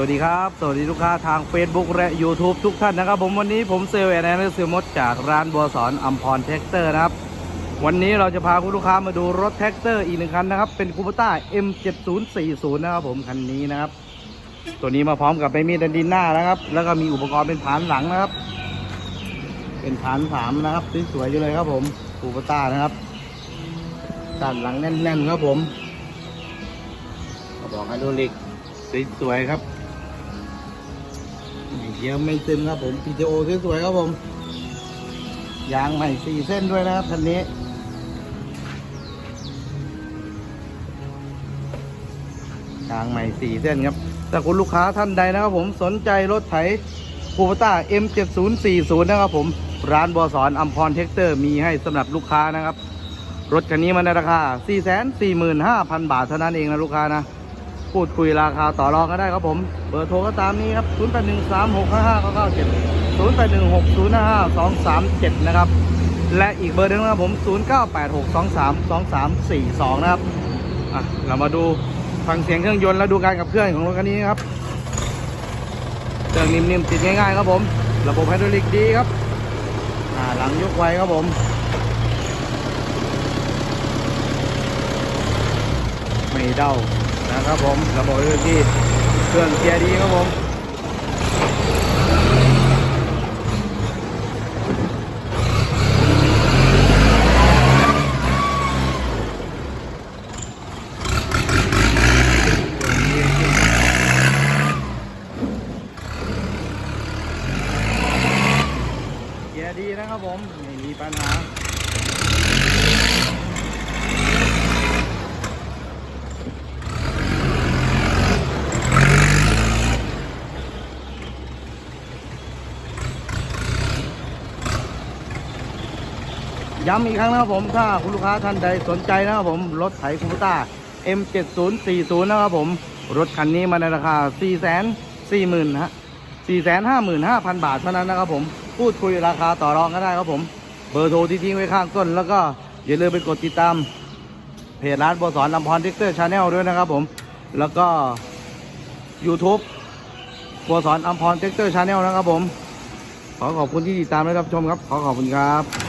วัสดีครับ สวัสดีลูกค้าทาง Facebook และ YouTube ทุกท่านนะครับ ผมวันนี้ผมเซลล์แอนแอนเซลมดจากร้านบัวสอนอัมพรแท็กเตอร์นะครับ วันนี้เราจะพาคุณลูกค้ามาดูรถแท็กเตอร์อีกหนึ่งคันนะครับ เป็นคูปต้า M7040 นะครับผมคันนี้นะครับ ตัวนี้มาพร้อมกับใบมีดดันดินหน้านะครับ แล้วก็มีอุปกรณ์เป็นฐานหลังนะครับ เป็นฐานสามนะครับสวยๆอยู่เลยครับ ผมคูปต้านะครับด้านหลังแน่นๆครับผมกระบอกไฮดรอลิกสวยๆครับ เยี่ยมไม่ซึมครับผม PTO สวยๆครับผมยางใหม่สี่เส้นด้วยนะครับคันนี้ยางใหม่สี่เส้นครับถ้าคุณลูกค้าท่านใดนะครับผมสนใจรถไถคูปต้า M7040 นะครับผมร้านบอสอนอัมพรเทคเตอร์มีให้สำหรับลูกค้านะครับ รถคันนี้มันในราคา 445,000 บาทเท่านั้นเองนะลูกค้านะ พูดคุยราคาต่อรองก็ได้ครับผม เบอร์โทรก็ตามนี้ครับ 0813655997 0816055237 นะครับ และอีกเบอร์หนึงนะครับผม 0986232342 นะครับ อะ เรามาดูฟังเสียงเครื่องยนต์แล้วดูการขับเคลื่อนของรถคันนี้ครับเครื่องนิ่มๆติดง่ายๆครับผม ระบบไฮดรอลิกดีครับ อ่า หลังยกไวครับผมไม่เด้า นะครับผมระบบที่เครื่องเกียร์ดีครับผมเกียร์ดีนะครับผมไม่มีปัญหา ย้ำอีกครั้งนะครับผมถ้าคุณลูกค้าท่านใดสนใจนะครับผมรถไถคูปต้า M7040 นะครับผมรถคันนี้มาในราคา 4 4 0 0 0 0ฮะ455,000 บาทเท่านั้นนะครับผมพูดคุยราคาต่อรองก็ได้ครับผม เบอร์โทรที่ทิ้งไว้ข้างต้น แล้วก็อย่าลืมไปกดติดตาม เพจร้านบัวสอนลำพรทิกเตอร์ชาแนลด้วยนะครับผม แล้วก็ YouTube บัวสอนอัมพรเทคเตอร์ชาแนลนะครับผม ขอขอบคุณที่ติดตามและรับชมครับ ขอขอบคุณครับ